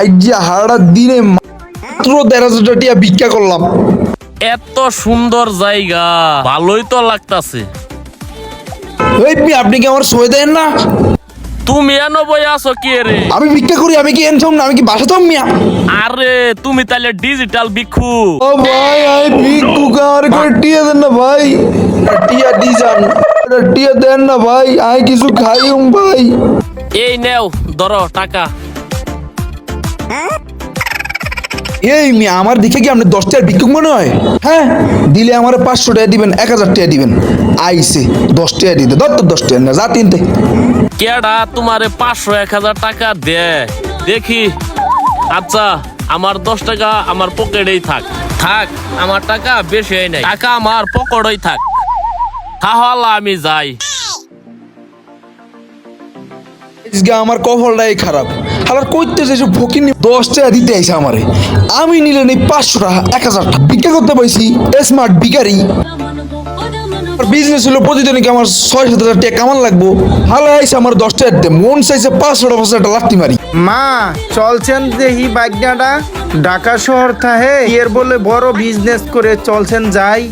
Idea হারাটা দিনে মাত্র দেড় হাজার টাকা ভিক্ষা করলাম। এত সুন্দর জায়গা ভালোই তো লাগতাছে। এই মিয়া, আপনি কি আমার সয়ে দেন না? তুমি এনো বই আছো কি রে? আমি ভিক্ষা করি আমি কি এনসম না? আমি কি বাসাতাম মিয়া? আরে তুমি তাহলে ডিজিটাল ভিক্ষু। ও ভাই আই ভিক্ষু কার করে টিয়া দেন না ভাই? টিয়া দি যান টিয়া দেন না ভাই আই কিছু খাইম ভাই। এই নেও ধরো টাকা। এই মিয়া আমার দেখে কি আপনি দশ টাকার ভিক্ষুক মনে হয়? হ্যাঁ? দিলে আমার পাঁচশো টাকা দিবেন এক হাজার টাকা দিবেন। আইসে দশ টাকা দিতে। দর তো দশ টাকা না যা তিনটে। কেডা তোমারে পাঁচশো এক হাজার টাকা দে। দেখি। আচ্ছা আমার দশ টাকা আমার পকেটেই থাক। থাক আমার টাকা বেশি হয় নাই। টাকা আমার পকেটেই থাক। তাহলে আমি যাই। আমার কফলটাই খারাপ। আবার কইতে যে ফকির দশ টাকা দিতে আইসে আমারে। আমি নিলে নেই পাঁচশো টাকা এক হাজার টাকা। ভিক্ষা করতে পাইছি স্মার্ট ভিকারি বিজনেস হলো প্রতিদিনকে আমার ছয় সাত হাজার টাকা কামান লাগবো? ভালো আইসে আমার দশ টাকা দিতে। মন চাইছে পাঁচশো টাকা পাঁচশো টাকা লাত্তি মারি। মা চলছেন দেখি বাগনাটা ঢাকা শহর থাহে এর বলে বড় বিজনেস করে চলছেন যাই।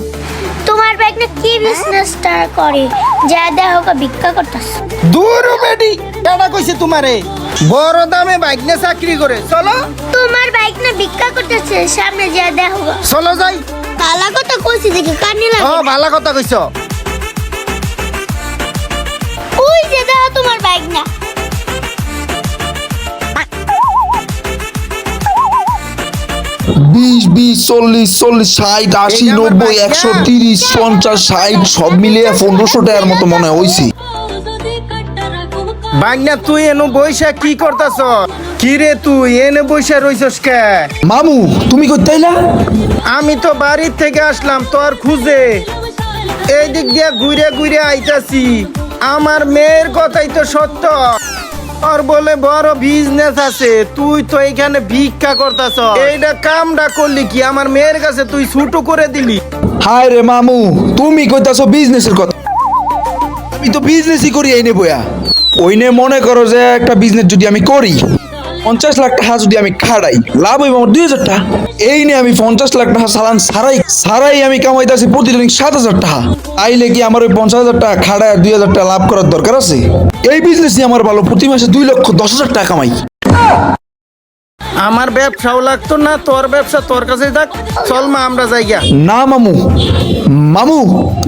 তোমার ব্যাগ না কি বিজনেসটা করে? যা কা ভিক্ষা করতাস দূর বেডি। কেডা কইছে তোমারে। বড় দামে বাগনা চাকরি করে চলো। তোমার বাইক না ভিক্ষা করতেছে সামনে যা দেখো। চলো যাই। কথা কইছি দেখি কানে ও লাগে ভালো কথা কইছ। ওই যে দেখো তোমার বাইক না। বিশ বিশ চল্লিশ চল্লিশ ষাট আশি নব্বই একশো। তিরিশ পঞ্চাশ ষাট সব মিলিয়ে পনেরোশো টাকার মতো মনে হয় হইছে। বাগনা তুই এনো বইসা কি করতাছ কি রে তুই এনে বইসা রইছস কে? মামু তুমি করতেইলা আমি তো বাড়ির থেকে আসলাম তোর খুঁজে। এই দিক দিয়ে ঘুরে ঘুরে আইতাছি। আমার মেয়ের কথাই তো সত্য। ওর বলে বড় বিজনেস আছে তুই তো এখানে ভিক্ষা করতাছ এইটা কামটা করলি কি? আমার মেয়ের কাছে তুই ছুটো করে দিলি। হায় রে মামু তুমি কইতাছো বিজনেসের কথা। আমি তো বিজনেসই করি এই নে বয়া ওই নে মনে করো যে একটা বিজনেস যদি আমি করি, পঞ্চাশ লাখ টাকা যদি আমি খাড়াই, লাভ হইব আমার দুই হাজার টাকা। এই নিয়ে আমি পঞ্চাশ লাখ টাকা সালান সারাই সারাই আমি কামাইতেছি প্রতিদিন সাত হাজার টাকা। আইলে কি আমার ওই পঞ্চাশ হাজার টাকা খাড়ায় দুই হাজার টাকা লাভ করার দরকার আছে? এই বিজনেসই আমার ভালো, প্রতি মাসে দুই লক্ষ দশ হাজার টাকা কামাই। আমার ব্যবসাও লাগতো না তোর ব্যবসা তোর কাছে থাক। চল মা আমরা যাইগা না মামু। মামু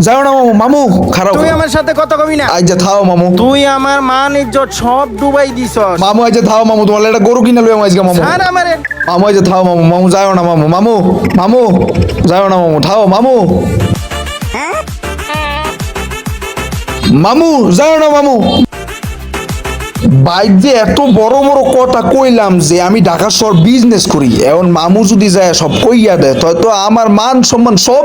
যাও না মামু। মামু খারাপ তুই আমার সাথে কথা কবি না। আজ থাও মামু। তুই আমার মান ইজ্জত সব ডুবাই দিছস। মামু আজ থাও মামু। তোমার একটা গরু কিনে লইয়া আজকে মামু। আর আমারে। মামু আজ থাও মামু। মামু যাও না মামু। মামু মামু যাও না মামু। থাও মামু। মামু যাও না মামু। বাইক যে এত বড় বড় কথা কইলাম যে আমি ঢাকা শহর বিজনেস করি, এখন মামু যদি যায় সব কইয়া দেয় তো আমার মান সম্মান সব